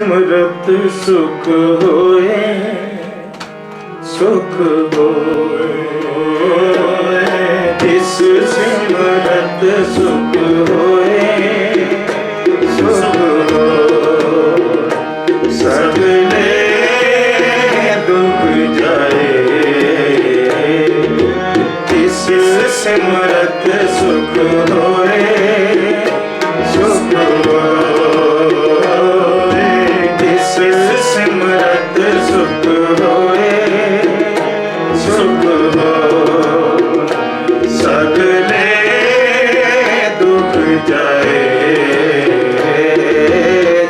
ਸਿਮਰਤ ਸੁਖ ਹੋਏ ਸੁਖ ਹੋਏ। ਤਿਸ ਸਿਮਰਤ ਸੁਖ ਹੋਏ ਸੁਖ ਹੋਏ। ਸਗਲੇ ਸਿਮਰਤ ਸੁਖ ਹੋਏ। ਸੁਖ ਹੋਏ ਸੁਖ ਹੋ ਸਗਲੇ ਜਾਏ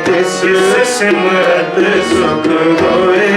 ਜਿਸ ਸਿਮਰਤ ਸੁਖ ਹੋਏ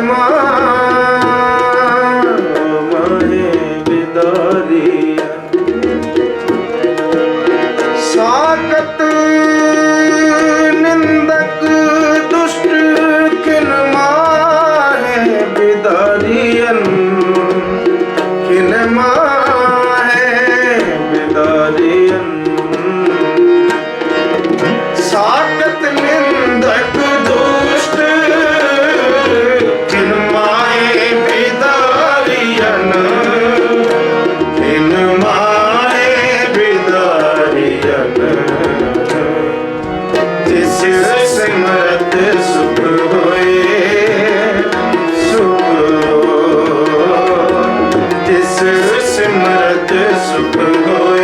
Emma ਹੋਏ। ਜਿਸ ਸਿਮਰਤ ਸੁਖ ਹੋਏ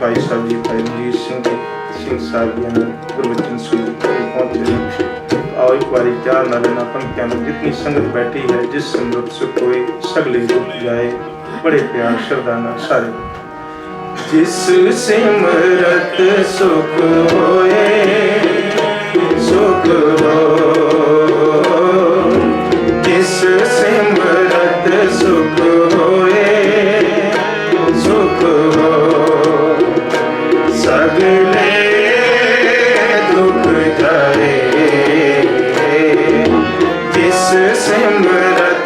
ਭਾਈ ਸਾਹਿਬ ਜੀ ਭਾਈ ਜੀ ਸਿੰਘ ਸਿੰਘ ਸਾਹਿਬ ਜੀ ਨੂੰ ਗੁਰਵਚਨ ਸਿੰਘ ਪਹੁੰਚੇ ਨੇ। ਆਓ ਇੱਕ ਵਾਰੀ ਪਿਆਰ ਨਾਲ ਇਹਨਾਂ ਪੰਕਤੀਆਂ ਨੂੰ ਜਿਤਨੀ ਸੰਗਤ ਬੈਠੀ ਹੈ ਜਿਸ ਸੰਗਤ ਸੁਖ ਹੋਏ ਸਗਲੇ ਦੁੱਖ ਜਾਏ ਬੜੇ ਪਿਆਰ ਸ਼ਰਧਾ ਨਾਲ ਸਾਰੇ ਜਿਸ ਸਿਮਰਤ ਸੁਖ ਹੋਏ ਸੁਖ ਹੋ ਜਿਸ ਸਿਮਰਤ ਸੁਖ ਹੋਏ ਸੁਖ ਹੋ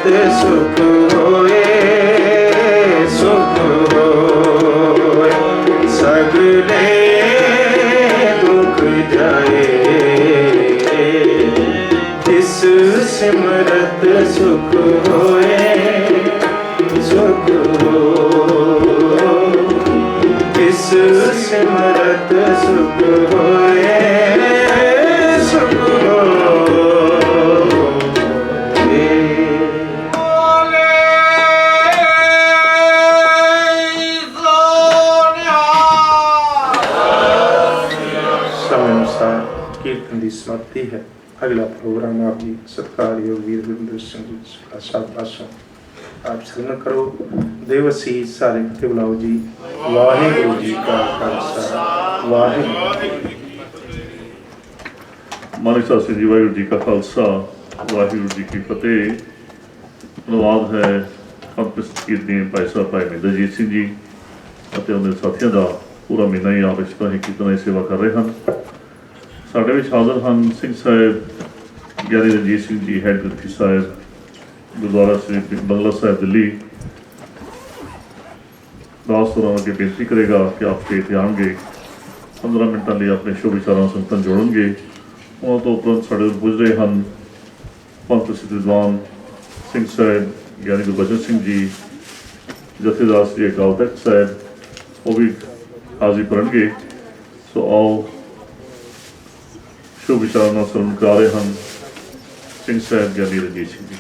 ਸਿਮਰਤ ਸੁਖ ਹੋਏ ਸੁਖ ਹੋਏ। ਸਗਲੇ ਦੁਖ ਜਾਏ। ਜਿਸ ਸਿਮਰਤ ਸੁਖ ਹੋਏ ਸੁਖ ਹੋਏ। ਇਸ ਸਿਮਰਤ ਸੁਖ ਹੋਏ ਵੀਰ ਸਿੰਘ ਜੀ ਸਾਹਿਬ ਪਾਸੋਂ ਆਪ ਸਰਵਨ ਕਰੋ। ਦੇਵਸੀ ਸਾਰੇ ਇਕੱਠੇ ਬੁਲਾਓ ਜੀ। ਵਾਹਿਗੁਰੂ ਜੀ ਕਾ ਖਾਲਸਾ। ਵਾਹਿਗੁਰੂ। ਮਾਨਕ ਸਾਸੀ ਜੀ, ਵਾਹਿਗੁਰੂ ਜੀ ਕਾ ਖਾਲਸਾ। ਵਾਹਿਗੁਰੂ ਜੀ ਕੀ ਫਤਿਹ। ਧੰਨਵਾਦ ਹੈ ਕੰਪਸ ਕੀਰਤਨ ਭਾਈ ਸਾਹਿਬ, ਭਾਈ ਮਿੰਦਰਜੀਤ ਸਿੰਘ ਜੀ ਅਤੇ ਉਹਨਾਂ ਦੇ ਸਾਥੀਆਂ ਦਾ ਪੂਰਾ ਮਹੀਨਾ ਹੀ ਆਪ ਇਸ ਹੀ ਕੀਰਤਨ ਦੀ ਸੇਵਾ ਕਰ ਰਹੇ ਹਨ। ਸਾਡੇ ਵਿੱਚ ਹਾਜ਼ਰ ਹਨ ਸਿੰਘ ਸਾਹਿਬ ਗਿਆਨੀ ਰਣਜੀਤ ਸਿੰਘ ਜੀ ਹੈਡ ਗੁਰਕੀ ਸਾਹਿਬ, ਗੁਰਦੁਆਰਾ ਸ੍ਰੀ ਬੰਗਲਾ ਸਾਹਿਬ, ਦਿੱਲੀ। ਦਾਸ ਤੋਂ ਅੱਗੇ ਬੇਨਤੀ ਕਰੇਗਾ ਕਿ ਆਪ ਤੇ ਆਉਣਗੇ 15 ਮਿੰਟਾਂ ਲਈ ਆਪਣੇ ਸ਼ੁਭ ਵਿਚਾਰਾਂ ਸੰਗਤਾਂ ਜੋੜਨਗੇ। ਉਹਨਾਂ ਤੋਂ ਉਪਰੰਤ ਸਾਡੇ ਪੁੱਜ ਰਹੇ ਹਨ, ਪੰਥ ਸਿੱਧ ਵਿਦਵਾਨ ਸਿੰਘ ਸਾਹਿਬ, ਗਿਆਨੀ ਗੁਰਬਚਨ ਸਿੰਘ ਜੀ, ਜਥੇਦਾਰ ਸ੍ਰੀ ਅਕਾਲ ਤਖਤ ਸਾਹਿਬ, ਉਹ ਵੀ ਹਾਜ਼ਰੀ ਕਰਨਗੇ ਸੋ ਆਓ, ਸ਼ੁਭ ਵਿਚਾਰਾਂ ਨਾਲ ਸਰਵਣ ਕਰ ਰਹੇ ਹਨ। ਸਿੰਘ ਸਾਹਿਬ ਗਿਆਨੀ ਰਣਜੀਤ ਸਿੰਘ ਜੀ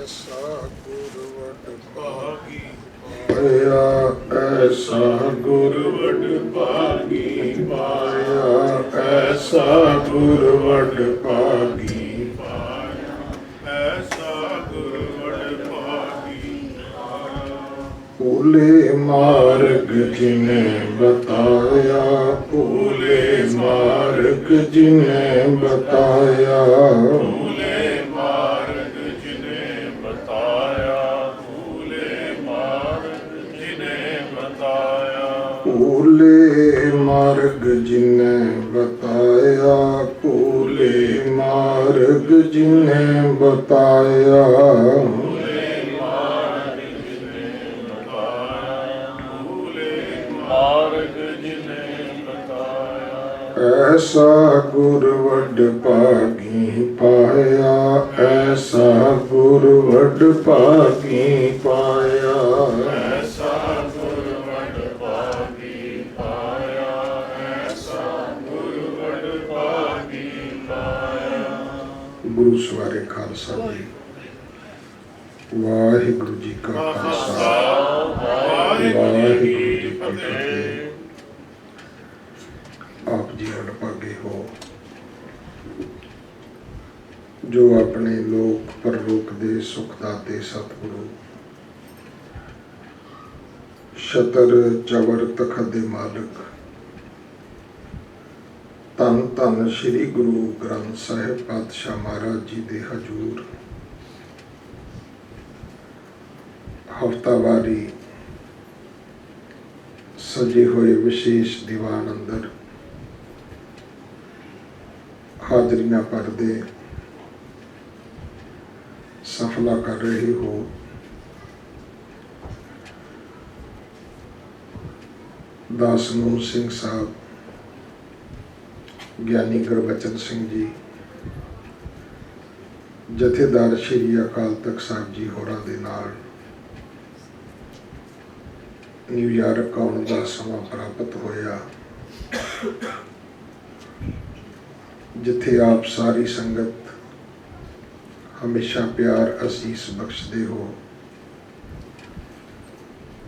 ਐਸਾ ਗੁਰਵਟ ਭਾਗੀ ਪਾਇਆ ਐਸਾ ਗੁਰਵਟ ਭਾਗੀ ਪਾਇਆ ਐਸਾ ਗੁਰਵਟ ਭਾਗੀ ਪਾਇਆ ਐਸਾ ਗੁਰਵਟ ਭਾਗੀ ਭੂਲੇ ਮਾਰਗ ਜਿਨੇ ਬਤਾਇਆ ਭੂਲੇ ਮਾਰਗ ਜਿਨੇ ਬਤਾਇਆ ਭੂਲੇ ਮਾਰਗ ਜਿਨੇ ਬਤਾਇਆ ਭੂਲੇ ਮਾਰਗ ਜਿਨੇ ਬਤਾਇਆ ਭੂਲੇ ਮਾਰਗ ਜਿਨੇ ਬਤਾਇਆ ਭੂਲੇ ਮਾਰਗ ਜਿਨੇ ਬਤਾਇਆ ਐਸਾ ਗੁਰਵਡ ਭਾਗੀ ਪਾਇਆ ਐਸਾ ਗੁਰਵਡ ਭਾਗੀ ਪਾਇਆ। ਐਸਾ ਗੁਰਵਡ ਭਾਗੀ ਪਾਇਆ ਐਸਾ ਗੁਰਵਡ ਭਾਗੀ ਪਾਇਆ। ਗੁਰੂ ਸਵਾਰੇ ਖਾਲਸਾ ਜੀ। ਵਾਹਿਗੁਰੂ ਜੀ ਕਾ ਖਾਲਸਾ। ਵਾਹਿਗੁਰੂ ਜੀ ਕੀ ਫਤਿਹ। ਆਪ ਹੋ। ਜੋ ਆਪਣੇ ਲੋਕ ਪਰਲੋਕ ਦੇ ਸੁਖ ਸਤਿਗੁਰੂ। ਸ਼ਤਰ ਚਵਰ ਤਖਤ ਦੇ ਮਾਲਕ। ਧੰਨ ਧੰਨ ਸ੍ਰੀ ਗੁਰੂ ਗ੍ਰੰਥ ਸਾਹਿਬ ਪਾਤਸ਼ਾਹ ਮਹਾਰਾਜ ਜੀ ਦੇ ਹਜੂਰ। ਹਫਤਾਵਾਰੀ ਸਜੇ ਹੋਏ ਵਿਸ਼ੇਸ਼ ਦੀਵਾਨ ਅੰਦਰ। ਹਾਜ਼ਰੀਆਂ ਭਰਦੇ। ਸਫਲਾ ਕਰ ਰਹੇ ਹੋ। ਦਾਸ ਨੂੰ ਸਿੰਘ ਸਾਹਿਬ, ਗਿਆਨੀ ਗੁਰਬਚਨ ਸਿੰਘ ਜੀ, ਜਥੇਦਾਰ ਸ਼੍ਰੀ ਅਕਾਲ ਤਖਤ ਸਾਹਿਬ ਜੀ ਹੋਰਾਂ ਦੇ ਨਾਲ ਨਿਊਯਾਰਕ ਆਉਣ ਦਾ ਸਮਾਂ ਪ੍ਰਾਪਤ ਹੋਇਆ। ਜਿੱਥੇ ਆਪ ਸਾਰੀ ਸੰਗਤ ਹਮੇਸ਼ਾ ਪਿਆਰ ਅਸੀਸ ਬਖਸ਼ਦੇ ਹੋ।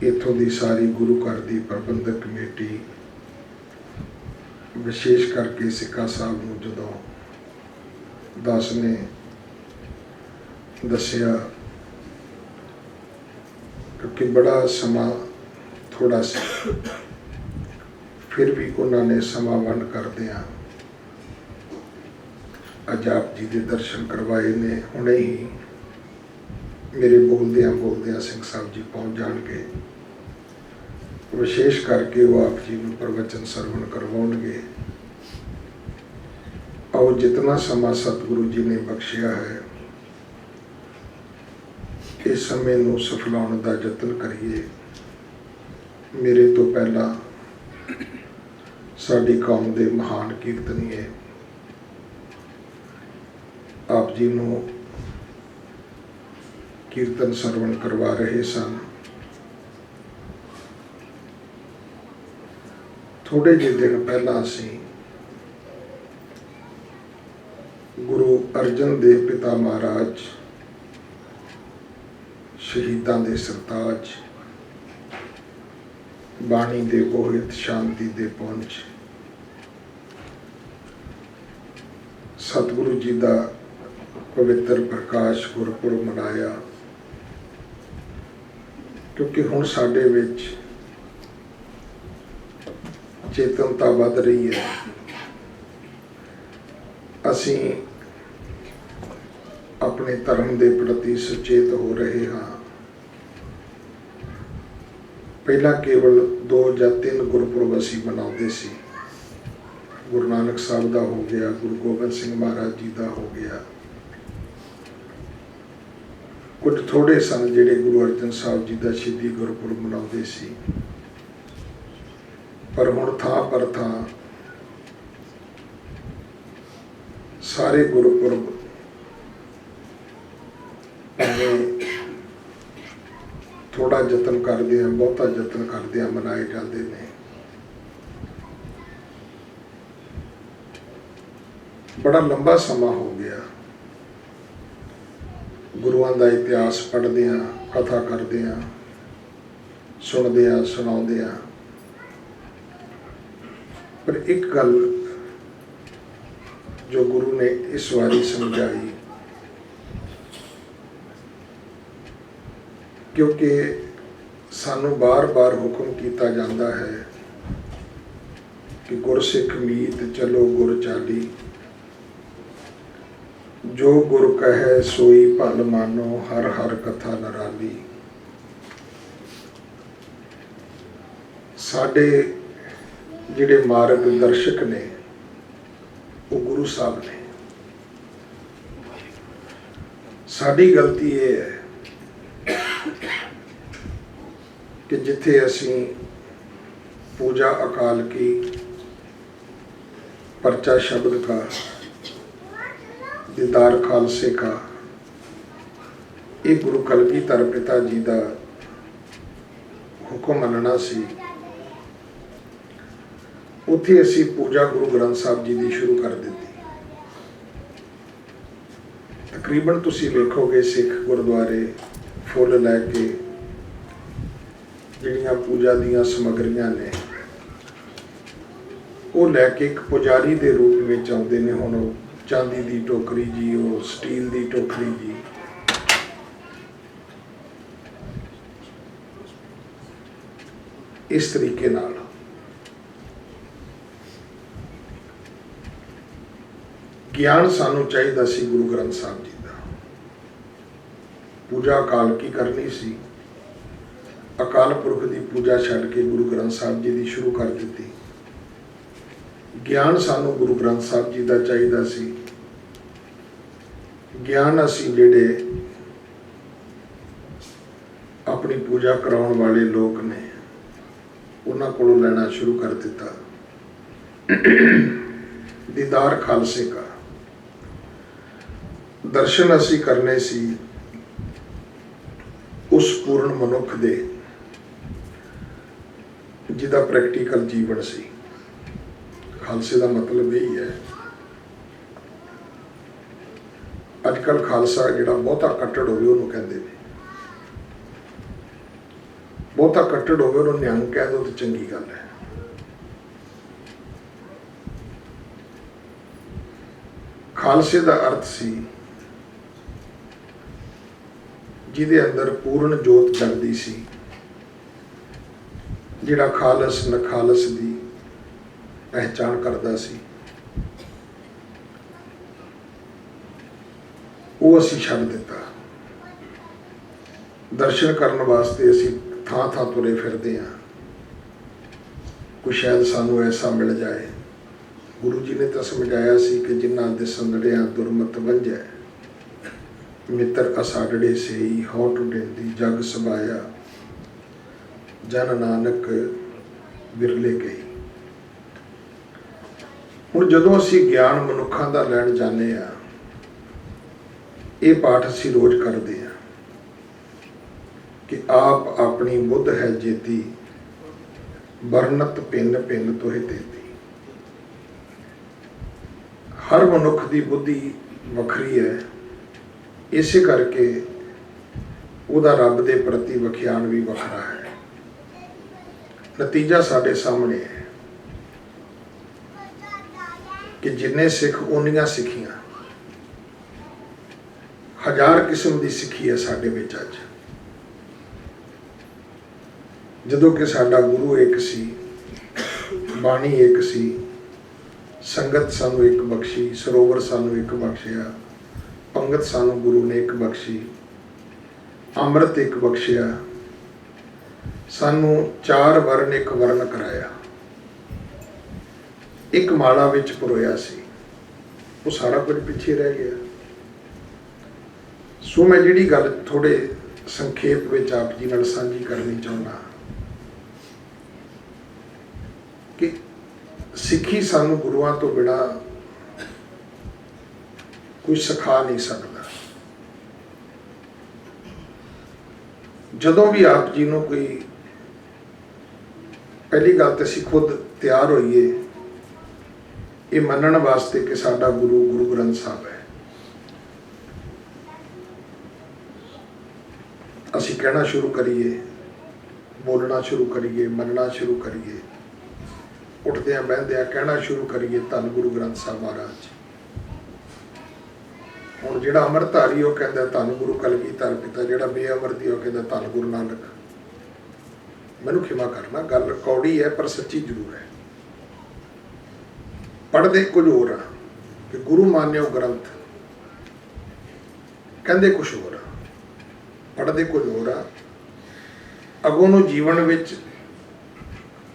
ਇੱਥੋਂ ਦੀ ਸਾਰੀ ਗੁਰੂ ਘਰ ਦੀ ਪ੍ਰਬੰਧਕ ਕਮੇਟੀ ਵਿਸ਼ੇਸ਼ ਕਰਕੇ ਸਿੱਖਾ ਸਾਹਿਬ ਨੂੰ ਜਦੋਂ ਦਾਸ ਨੇ ਦੱਸਿਆ ਕਿਉਂਕਿ ਬੜਾ ਸਮਾਂ ਥੋੜਾ ਸੀ, ਫਿਰ ਵੀ ਉਹਨਾਂ ਨੇ ਸਮਾਂ ਵੰਡ ਕਰਦਿਆਂ ਅੱਜ ਆਪ ਜੀ ਦੇ ਦਰਸ਼ਨ ਕਰਵਾਏ ਨੇ, ਹੁਣੇ ਹੀ ਮੇਰੇ ਬੋਲਦਿਆਂ ਬੋਲਦਿਆਂ ਸਿੰਘ ਸਾਹਿਬ ਜੀ ਪਹੁੰਚ ਜਾਣਗੇ। ਵਿਸ਼ੇਸ਼ ਕਰਕੇ ਉਹ ਆਪ ਜੀ ਨੂੰ ਪ੍ਰਵਚਨ ਸਰਵਣ ਕਰਵਾਉਣਗੇ। ਆਓ ਜਿਤਨਾ ਸਮਾਂ ਸਤਿਗੁਰੂ ਜੀ ਨੇ ਬਖਸ਼ਿਆ ਹੈ, ਇਸ ਸਮੇਂ ਨੂੰ ਸਫਲਾਉਣ ਦਾ ਯਤਨ ਕਰੀਏ। ਮੇਰੇ ਤੋਂ ਪਹਿਲਾਂ ਸਾਡੀ ਕੌਮ ਦੇ ਮਹਾਨ ਕੀਰਤਨੀਏ ਆਪ ਜੀ ਨੂੰ ਕੀਰਤਨ ਸਰਵਣ ਕਰਵਾ ਰਹੇ ਸਨ। ਥੋੜੇ ਜਿਹੇ ਦਿਨ ਪਹਿਲਾਂ ਅਸੀਂ ਗੁਰੂ ਅਰਜਨ ਦੇਵ ਪਿਤਾ ਮਹਾਰਾਜ, ਸ਼ਹੀਦਾਂ ਦੇ ਸਰਤਾਜ, ਬਾਣੀ ਦੇ ਬੋਹਿਤ, ਸ਼ਾਂਤੀ ਦੇ ਪਹੁੰਚ, ਸਤਿਗੁਰੂ ਜੀ ਦਾ ਪਵਿੱਤਰ ਪ੍ਰਕਾਸ਼ ਗੁਰਪੁਰਬ ਮਨਾਇਆ। ਕਿਉਂਕਿ ਹੁਣ ਸਾਡੇ ਵਿੱਚ ਚੇਤਨਤਾ ਵੱਧ ਰਹੀ ਹੈ। ਅਸੀਂ ਆਪਣੇ ਧਰਮ ਦੇ ਪ੍ਰਤੀ ਸੁਚੇਤ ਹੋ ਰਹੇ ਹਾਂ। ਪਹਿਲਾਂ ਕੇਵਲ ਦੋ ਜਾਂ ਤਿੰਨ ਗੁਰਪੁਰਬ ਅਸੀਂ ਮਨਾਉਂਦੇ ਸੀ। ਗੁਰੂ ਨਾਨਕ ਸਾਹਿਬ ਦਾ ਹੋ ਗਿਆ, ਗੁਰੂ ਗੋਬਿੰਦ ਸਿੰਘ ਮਹਾਰਾਜ ਜੀ ਦਾ ਹੋ ਗਿਆ। ਕੁਝ ਥੋੜੇ ਸਨ ਜਿਹੜੇ ਗੁਰੂ ਅਰਜਨ ਸਾਹਿਬ ਜੀ ਦਾ ਸ਼ਹੀਦੀ ਗੁਰਪੁਰਬ ਮਨਾਉਂਦੇ ਸੀ। ਪਰ ਹੁਣ ਥਾਂ ਪਰ ਥਾਂ ਸਾਰੇ ਗੁਰਪੁਰਬ ਭਾਵੇਂ ਥੋੜਾ ਯਤਨ ਕਰਦੇ ਆ, ਬਹੁਤਾ ਯਤਨ ਕਰਦੇ ਆ, ਮਨਾਏ ਜਾਂਦੇ ਨੇ। ਬੜਾ ਲੰਬਾ ਸਮਾਂ ਹੋ ਗਿਆ। ਗੁਰੂਆਂ ਦਾ ਇਤਿਹਾਸ ਪੜ੍ਹਦੇ ਆ ਕਥਾ ਕਰਦੇ ਆ ਸੁਣਦੇ ਆ ਸੁਣਾਉਂਦੇ ਆ ਪਰ ਇੱਕ ਗੱਲ ਜੋ ਗੁਰੂ ਨੇ ਇਸ ਵਾਰੀ ਸਮਝਾਈ, ਕਿਉਂਕਿ ਸਾਨੂੰ ਬਾਰ-ਬਾਰ ਹੁਕਮ ਕੀਤਾ ਜਾਂਦਾ ਹੈ ਕਿ ਗੁਰਸਿੱਖ ਮੀਤ ਚਲੋ ਗੁਰ ਚਾਲੀ। ਜੋ ਗੁਰ ਕਹੈ ਸੋਈ ਭਲ ਮਾਨੋ, ਹਰ ਹਰ ਕਥਾ ਨਰਾਲੀ। ਸਾਡੇ ਜਿਹੜੇ ਮਾਰਗ ਦਰਸ਼ਕ ਨੇ, ਉਹ ਗੁਰੂ ਸਾਹਿਬ ਨੇ। ਸਾਡੀ ਗਲਤੀ ਇਹ ਹੈ ਕਿ ਜਿੱਥੇ ਅਸੀਂ ਪੂਜਾ ਅਕਾਲ ਕੀ, ਪਰਚਾ ਸ਼ਬਦ का ਦੀਦਾਰ ਖਾਲਸੇ का ਇਹ ਗੁਰੂ ਕਲਗੀਧਰ ਪਿਤਾ ਜੀ ਦਾ ਹੁਕਮ ਮੰਨਣਾ ਸੀ। ਉੱਥੇ ਅਸੀਂ ਪੂਜਾ ਗੁਰੂ ਗ੍ਰੰਥ ਸਾਹਿਬ ਜੀ ਦੀ ਸ਼ੁਰੂ ਕਰ ਦਿੱਤੀ। ਤਕਰੀਬਨ ਤੁਸੀਂ ਵੇਖੋਗੇ ਸਿੱਖ ਗੁਰਦੁਆਰੇ ਫੁੱਲ ਲੈ ਕੇ ਜਿਹੜੀਆਂ ਪੂਜਾ ਦੀਆਂ ਸਮਗਰੀਆਂ ਨੇ, ਉਹ ਲੈ ਕੇ ਇੱਕ ਪੁਜਾਰੀ ਦੇ ਰੂਪ ਵਿੱਚ ਆਉਂਦੇ ਨੇ ਹੁਣ ਉਹ ਚਾਂਦੀ ਦੀ ਟੋਕਰੀ ਜੀ, ਉਹ ਸਟੀਲ ਦੀ ਟੋਕਰੀ ਜੀ। ਇਸ ਤਰੀਕੇ ਨਾਲ ਗਿਆਨ ਸਾਨੂੰ ਚਾਹੀਦਾ ਸੀ ਗੁਰੂ ਗ੍ਰੰਥ ਸਾਹਿਬ ਜੀ ਦਾ। ਪੂਜਾ ਅਕਾਲ ਕੀ ਕਰਨੀ ਸੀ? ਅਕਾਲ ਪੁਰਖ ਦੀ ਪੂਜਾ ਛੱਡ ਕੇ ਗੁਰੂ ਗ੍ਰੰਥ ਸਾਹਿਬ ਜੀ ਦੀ ਸ਼ੁਰੂ ਕਰ ਦਿੱਤੀ। ਗਿਆਨ ਸਾਨੂੰ ਗੁਰੂ ਗ੍ਰੰਥ ਸਾਹਿਬ ਜੀ ਦਾ ਚਾਹੀਦਾ ਸੀ। ਗਿਆਨ ਅਸੀਂ ਜਿਹੜੇ ਆਪਣੀ ਪੂਜਾ ਕਰਾਉਣ ਵਾਲੇ ਲੋਕ ਨੇ, ਉਹਨਾਂ ਕੋਲੋਂ ਲੈਣਾ ਸ਼ੁਰੂ ਕਰ ਦਿੱਤਾ। ਦੀਦਾਰ ਖਾਲਸੇ ਕਾ। ਦਰਸ਼ਨ ਅਸੀਂ ਕਰਨੇ ਸੀ ਉਸ ਪੂਰਨ ਮਨੁੱਖ ਦੇ, ਜਿਹਦਾ ਪ੍ਰੈਕਟੀਕਲ ਜੀਵਨ ਸੀ। ਖਾਲਸੇ ਦਾ ਮਤਲਬ ਇਹ ਹੀ ਹੈ ਅੱਜ ਕੱਲ ਖਾਲਸਾ ਜਿਹੜਾ ਬਹੁਤਾ ਕੱਟੜ ਹੋਵੇ ਉਹਨੂੰ ਕਹਿੰਦੇ ਨੇ। ਬਹੁਤਾ ਕੱਟੜ ਹੋਵੇ ਉਹਨੂੰ ਨਿਹੰਗ ਕਹਿ ਦੋ ਤਾਂ ਚੰਗੀ ਗੱਲ ਹੈ। ਖਾਲਸੇ ਦਾ ਅਰਥ ਸੀ, ਜਿਹਦੇ ਅੰਦਰ ਪੂਰਨ ਜੋਤ ਜਗਦੀ ਸੀ, ਜਿਹੜਾ ਖਾਲਸ ਨਖਾਲਸ ਦੀ ਪਹਿਚਾਣ ਕਰਦਾ ਸੀ। ਉਹ ਅਸੀਂ ਛੱਡ ਦਿੱਤਾ। ਦਰਸ਼ਨ ਕਰਨ ਵਾਸਤੇ ਅਸੀਂ ਥਾਂ ਥਾਂ ਤੁਰੇ ਫਿਰਦੇ ਹਾਂ। ਕੋਈ ਸ਼ਾਇਦ ਸਾਨੂੰ ਐਸਾ ਮਿਲ ਜਾਏ। ਗੁਰੂ ਜੀ ਨੇ ਤਾਂ ਸਮਝਾਇਆ ਸੀ ਕਿ ਜਿਨ੍ਹਾਂ ਦੇ ਸੰਦੜਿਆਂ ਦੁਰਮਤ ਵੰਜੈ ਮਿੱਤਰ ਅਸਾੜੜੇ ਸੇਈ ਹਉ ਟੁੱਟੇਂਦੀ ਜਗ ਸਬਾਇਆ ਜਨ ਨਾਨਕ ਵਿਰਲੇ ਗਈ। ਹੁਣ ਜਦੋਂ ਅਸੀਂ ਗਿਆਨ ਮਨੁੱਖਾਂ ਦਾ ਲੈਣ ਜਾਂਦੇ ਆ ਇਹ ਪਾਠ ਅਸੀਂ ਰੋਜ਼ ਕਰਦੇ ਆ ਕਿ ਆਪ ਆਪਣੀ ਬੁੱਧ ਹੈ ਜੇਤੀ ਵਰਨਤ ਪਿੰਨ ਪਿੰਨ ਤੋਹਿ ਤੇਤੀ। ਹਰ ਮਨੁੱਖ ਦੀ ਬੁੱਧੀ ਵੱਖਰੀ ਹੈ। ਇਸੇ ਕਰਕੇ ਉਹਦਾ ਰੱਬ ਦੇ ਪ੍ਰਤੀ ਵਿਖਿਆਨ ਵੀ ਵੱਖਰਾ ਹੈ। ਨਤੀਜਾ ਸਾਡੇ ਸਾਹਮਣੇ ਹੈ ਕਿ ਜਿੰਨੇ ਸਿੱਖ ਉਨੀਆਂ ਸਿੱਖੀਆਂ। ਹਜ਼ਾਰ ਕਿਸਮ ਦੀ ਸਿੱਖੀ ਹੈ ਸਾਡੇ ਵਿੱਚ ਅੱਜ। ਜਦੋਂ ਕਿ ਸਾਡਾ ਗੁਰੂ ਇੱਕ ਸੀ, ਬਾਣੀ ਇੱਕ ਸੀ, ਸੰਗਤ ਸਾਨੂੰ ਇੱਕ ਬਖਸ਼ੀ, ਸਰੋਵਰ ਸਾਨੂੰ ਇੱਕ ਬਖਸ਼ਿਆ, ਪੰਗਤ ਸਾਨੂੰ ਗੁਰੂ ਨੇ ਇੱਕ ਬਖਸ਼ੀ, ਅੰਮ੍ਰਿਤ ਇੱਕ ਬਖਸ਼ਿਆ, ਸਾਨੂੰ ਚਾਰ ਵਰਨ ਇੱਕ ਵਰਨ ਕਰਾਇਆ। ਇੱਕ ਮਾਲਾ ਵਿੱਚ ਪਰੋਇਆ ਸੀ। ਉਹ ਸਾਰਾ ਕੁਝ ਪਿੱਛੇ ਰਹਿ ਗਿਆ। ਸੋ ਮੈਂ ਜਿਹੜੀ ਗੱਲ ਥੋੜੇ ਸੰਖੇਪ ਵਿੱਚ ਆਪ ਜੀ ਨਾਲ ਸਾਂਝੀ ਕਰਨੀ ਚਾਹੁੰਦਾ ਕਿ ਸਿੱਖੀ ਸਾਨੂੰ ਗੁਰੂਆਂ ਤੋਂ ਬਿਨਾ ਕੋਈ ਸਿਖਾ ਨਹੀਂ ਸਕਦਾ। ਜਦੋਂ ਵੀ ਆਪ ਜੀ ਨੂੰ ਕੋਈ ਪਹਿਲੀ ਗੱਲ ਤੇ ਅਸੀਂ ਖੁਦ ਤਿਆਰ ਹੋਈਏ, ਇਹ ਮੰਨਣ ਵਾਸਤੇ ਕਿ ਸਾਡਾ ਗੁਰੂ ਗੁਰੂ ਗ੍ਰੰਥ ਸਾਹਿਬ ਹੈ। ਅਸੀਂ ਕਹਿਣਾ ਸ਼ੁਰੂ ਕਰੀਏ, ਬੋਲਣਾ ਸ਼ੁਰੂ ਕਰੀਏ, ਮੰਨਣਾ ਸ਼ੁਰੂ ਕਰੀਏ। ਉੱਠਦਿਆਂ ਬਹਿੰਦਿਆਂ ਕਹਿਣਾ ਸ਼ੁਰੂ ਕਰੀਏ, ਧੰਨ ਗੁਰੂ ਗ੍ਰੰਥ ਸਾਹਿਬ ਮਹਾਰਾਜ। ਹੁਣ ਜਿਹੜਾ ਅੰਮ੍ਰਿਤਧਾਰੀ ਉਹ ਕਹਿੰਦਾ, ਧੰਨ ਗੁਰੂ ਕਲਗੀਧਰ ਪਿਤਾ, ਜਿਹੜਾ ਬੇਅਮਰਦੀ ਉਹ ਕਹਿੰਦਾ, ਧੰਨ ਗੁਰੂ ਨਾਨਕ। ਮੈਨੂੰ ਖਿਮਾ ਕਰਨਾ, ਗੱਲ ਕੌੜੀ ਹੈ, ਪਰ ਸੱਚੀ ਜ਼ਰੂਰ ਹੈ। ਪੜ੍ਹਦੇ ਕੁਝ ਹੋਰ ਆ, ਕਿ ਗੁਰੂ ਮਾਨਿਓ ਗ੍ਰੰਥ। ਕਹਿੰਦੇ ਕੁਝ ਹੋਰ ਆ। ਪੜ੍ਹਦੇ ਕੁਝ ਹੋਰ ਆ। ਅਗੋਂ ਨੂੰ ਜੀਵਨ ਵਿੱਚ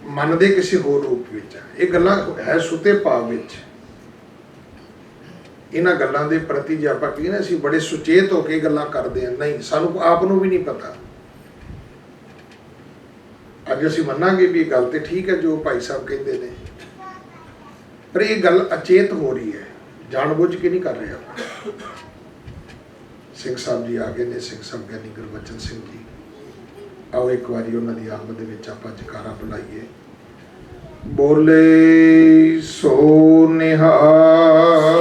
ਮੰਨਦੇ ਕਿਸੇ ਹੋਰ ਰੂਪ ਵਿੱਚ ਆ। ਇਹ ਗੱਲਾਂ ਹੈ ਸੁਤੇ ਭਾਵ ਵਿੱਚ। ਇਹਨਾਂ ਗੱਲਾਂ ਦੇ ਪ੍ਰਤੀ ਜੇ ਆਪਾਂ ਕਹੀਏ ਨਾ, ਅਸੀਂ ਬੜੇ ਸੁਚੇਤ ਹੋ ਕੇ ਗੱਲਾਂ ਕਰਦੇ ਆ ਨਹੀਂ, ਸਾਨੂੰ ਆਪ ਨੂੰ ਵੀ ਨਹੀਂ ਪਤਾ। ਅੱਜ ਅਸੀਂ ਮੰਨਾਂਗੇ ਵੀ ਇਹ ਗੱਲ ਤੇ ਠੀਕ ਹੈ ਜੋ ਭਾਈ ਸਾਹਿਬ ਕਹਿੰਦੇ ਨੇ। ਪਰ ਇਹ ਗੱਲ ਅਚੇਤ ਹੋ ਰਹੀ ਹੈ। ਜਾਣਬੁੱਝ ਕੇ ਨਹੀਂ ਕਰ ਰਹੇ ਆਪਾਂ। ਸਿੰਘ ਸਾਹਿਬ ਜੀ ਆ ਗਏ ਨੇ, ਸਿੰਘ ਸਾਹਿਬ ਗਿਆਨੀ ਗੁਰਬਚਨ ਸਿੰਘ ਜੀ। ਆਓ ਇੱਕ ਵਾਰੀ ਉਹਨਾਂ ਦੀ ਆਮਦ ਦੇ ਵਿੱਚ ਆਪਾਂ ਜਕਾਰਾ ਬੁਲਾਈਏ। ਬੋਲੇ ਸੋ ਨਿਹਾਲ।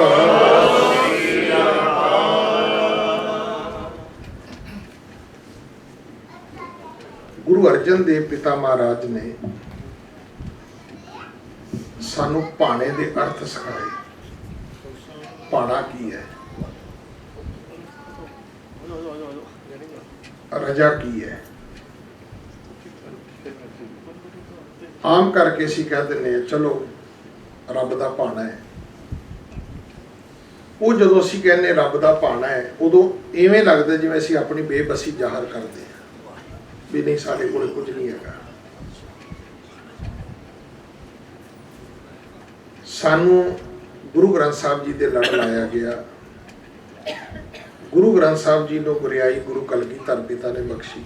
ਗੁਰੂ ਅਰਜਨ ਦੇਵ ਪਿਤਾ ਮਹਾਰਾਜ ਨੇ ਸਾਨੂੰ ਭਾਣੇ ਦੇ ਅਰਥ ਸਿਖਾਏ। ਭਾਣਾ ਕੀ ਹੈ? ਰਜਾ ਕੀ ਹੈ? ਆਮ ਕਰਕੇ ਅਸੀਂ ਕਹਿ ਦਿੰਦੇ ਹਾਂ, ਚਲੋ, ਰੱਬ ਦਾ ਭਾਣਾ ਹੈ। ਉਹ ਜਦੋਂ ਅਸੀਂ ਕਹਿੰਦੇ ਰੱਬ ਦਾ ਭਾਣਾ ਹੈ, ਉਦੋਂ ਐਵੇਂ ਲੱਗਦਾ ਜਿਵੇਂ ਅਸੀਂ ਆਪਣੀ ਬੇਬਸੀ ਜ਼ਾਹਰ ਕਰਦੇ ਹਾਂ। ਵੀ ਨਹੀਂ, ਸਾਡੇ ਕੋਲ ਕੁਝ ਨਹੀਂ ਹੈਗਾ। ਸਾਨੂੰ ਗੁਰੂ ਗ੍ਰੰਥ ਸਾਹਿਬ ਜੀ ਦੇ ਲੜ ਲਾਇਆ ਗਿਆ। ਗੁਰੂ ਗ੍ਰੰਥ ਸਾਹਿਬ ਜੀ ਨੂੰ ਗੁਰਿਆਈ ਗੁਰੂ ਕਲਗੀਧਰ ਪਿਤਾ ਨੇ ਬਖਸ਼ੀ।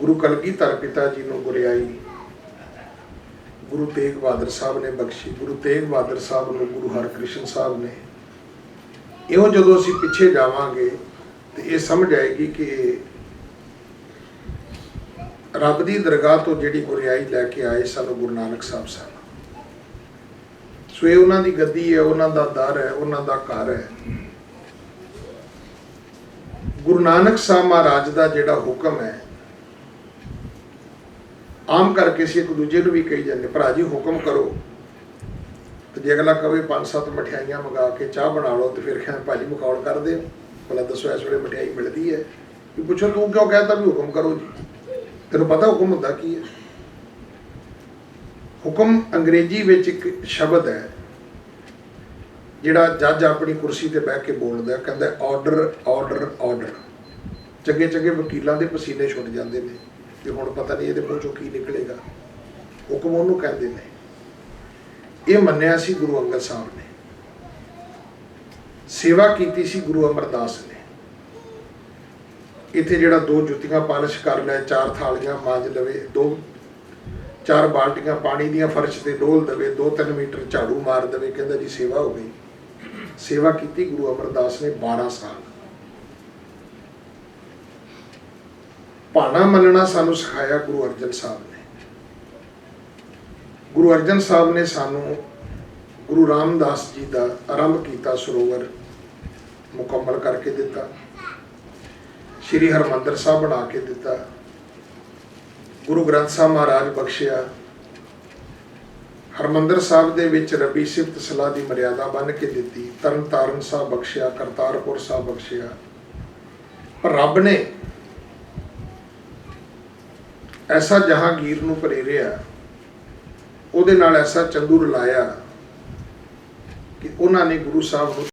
ਗੁਰੂ ਕਲਗੀਧਰ ਪਿਤਾ ਜੀ ਨੂੰ ਗੁਰਿਆਈ ਗੁਰੂ ਤੇਗ ਬਹਾਦਰ ਸਾਹਿਬ ਨੇ ਬਖਸ਼ੀ। ਗੁਰੂ ਤੇਗ ਬਹਾਦਰ ਸਾਹਿਬ ਨੂੰ ਗੁਰੂ ਹਰਕ੍ਰਿਸ਼ਨ ਸਾਹਿਬ ਨੇ। ਇਹੋ ਜਦੋਂ ਅਸੀਂ ਪਿੱਛੇ ਜਾਵਾਂਗੇ ਤੇ ਇਹ ਸਮਝ ਆਏਗੀ ਕਿ ਰੱਬ ਦੀ ਦਰਗਾਹ ਤੋਂ ਜਿਹੜੀ ਗੁਰਿਆਈ ਲੈ ਕੇ ਆਏ ਸਾਨੂੰ ਗੁਰੂ ਨਾਨਕ ਸਾਹਿਬ ਸਨ। ਸੋ ਇਹ ਉਹਨਾਂ ਦੀ ਗੱਦੀ ਹੈ, ਉਹਨਾਂ ਦਾ ਦਰ ਹੈ, ਉਹਨਾਂ ਦਾ ਘਰ ਹੈ। ਗੁਰੂ ਨਾਨਕ ਸਾਹਿਬ ਮਹਾਰਾਜ ਦਾ ਜਿਹੜਾ ਹੁਕਮ ਹੈ, ਆਮ ਕਰਕੇ ਅਸੀਂ ਇੱਕ ਦੂਜੇ ਨੂੰ ਵੀ ਕਹੀ ਜਾਂਦੇ ਭਰਾ ਜੀ, ਹੁਕਮ ਕਰੋ। ਤੇ ਜੇ ਅਗਲਾ ਕਵੇ ਪੰਜ ਸੱਤ ਮਠਿਆਈਆਂ ਮੰਗਾ ਕੇ ਚਾਹ ਬਣਾ ਲਓ, ਤੇ ਫਿਰ ਕਹਿੰਦੇ ਭਾਜੀ ਮਖੌਲ ਕਰ ਦਿਓ। ਭਲਾ ਦੱਸੋ ਇਸ ਵੇਲੇ ਮਠਿਆਈ ਮਿਲਦੀ ਹੈ? ਵੀ ਪੁੱਛੋ, ਤੂੰ ਕਿਉਂ ਕਹਿੰਦਾ ਵੀ ਹੁਕਮ ਕਰੋ ਜੀ? ਤੈਨੂੰ ਪਤਾ ਹੁਕਮ ਹੁੰਦਾ ਕੀ ਹੈ? ਹੁਕਮ ਅੰਗਰੇਜ਼ੀ ਵਿੱਚ ਇੱਕ ਸ਼ਬਦ ਹੈ ਜਿਹੜਾ ਜੱਜ ਆਪਣੀ ਕੁਰਸੀ ਤੇ ਬਹਿ ਕੇ ਬੋਲਦਾ, ਕਹਿੰਦਾ ਆਰਡਰ ਆਰਡਰ ਆਰਡਰ ਚੰਗੇ ਚੰਗੇ ਵਕੀਲਾਂ ਦੇ ਪਸੀਨੇ ਛੁੱਟ ਜਾਂਦੇ ਨੇ ਤੇ ਹੁਣ ਪਤਾ ਨਹੀਂ ਇਹਦੇ ਮੂੰਹ ਚੋਂ ਕੀ ਨਿਕਲੇਗਾ। ਹੁਕਮ ਉਹਨੂੰ ਕਹਿੰਦੇ ਨੇ। ਇਹ ਮੰਨਿਆ ਸੀ ਗੁਰੂ ਅੰਗਦ ਸਾਹਿਬ ਨੇ। ਸੇਵਾ ਕੀਤੀ ਸੀ ਗੁਰੂ ਅਮਰਦਾਸ ਨੇ। ਇੱਥੇ ਜਿਹੜਾ ਦੋ ਜੁੱਤੀਆਂ ਪਾਲਿਸ਼ ਕਰ ਲੈ, ਚਾਰ ਥਾਲੀਆਂ ਮਾਂਜ ਲਵੇ, ਦੋ, ਚਾਰ ਬਾਲਟੀਆਂ ਪਾਣੀ ਦੀਆਂ ਫਰਸ਼ ਤੇ ਡੋਲ ਦੇਵੇ 2-3 ਮੀਟਰ ਝਾੜੂ ਮਾਰ ਦੇਵੇ, ਕਹਿੰਦਾ ਜੀ ਸੇਵਾ ਹੋ ਗਈ। ਸੇਵਾ ਕੀਤੀ ਗੁਰੂ ਅਮਰਦਾਸ ਨੇ 12 ਸਾਲ। ਭਾਣਾ ਮੰਨਣਾ ਸਾਨੂੰ ਸਿਖਾਇਆ ਗੁਰੂ ਅਰਜਨ ਸਾਹਿਬ ਨੇ। ਗੁਰੂ ਅਰਜਨ ਸਾਹਿਬ ਨੇ ਸਾਨੂੰ ਗੁਰੂ ਰਾਮਦਾਸ ਜੀ ਦਾ ਆਰੰਭ ਕੀਤਾ, ਸਰੋਵਰ ਮੁਕੰਮਲ ਕਰਕੇ ਦਿੱਤਾ। ਸ਼੍ਰੀ ਹਰਮੰਦਰ ਸਾਹਿਬ ਬਣਾ ਕੇ ਦਿੱਤਾ। ਗੁਰੂ ਗ੍ਰੰਥ ਸਾਹਿਬ ਮਹਾਰਾਜ ਬਖਸ਼ਿਆ। ਹਰਮੰਦਰ ਸਾਹਿਬ ਦੇ ਵਿੱਚ ਰਬੀ ਸਿਫਤ ਸਲਾਹ ਦੀ ਮਰਿਆਦਾ ਬੰਨ ਕੇ ਦਿੱਤੀ। ਤਰਨ ਤਾਰਨ ਸਾਹਿਬ ਬਖਸ਼ਿਆ, ਕਰਤਾਰਪੁਰ ਸਾਹਿਬ ਬਖਸ਼ਿਆ। ਪਰ ਰੱਬ ਨੇ ਐਸਾ ਜਹਾਂਗੀਰ ਨੂੰ ਪ੍ਰੇਰਿਆ, ਉਹਦੇ ਨਾਲ ਐਸਾ ਚੰਦੂ ਰਲਾਇਆ ਕਿ ਉਹਨਾਂ ਨੇ ਗੁਰੂ ਸਾਹਿਬ ਨੂੰ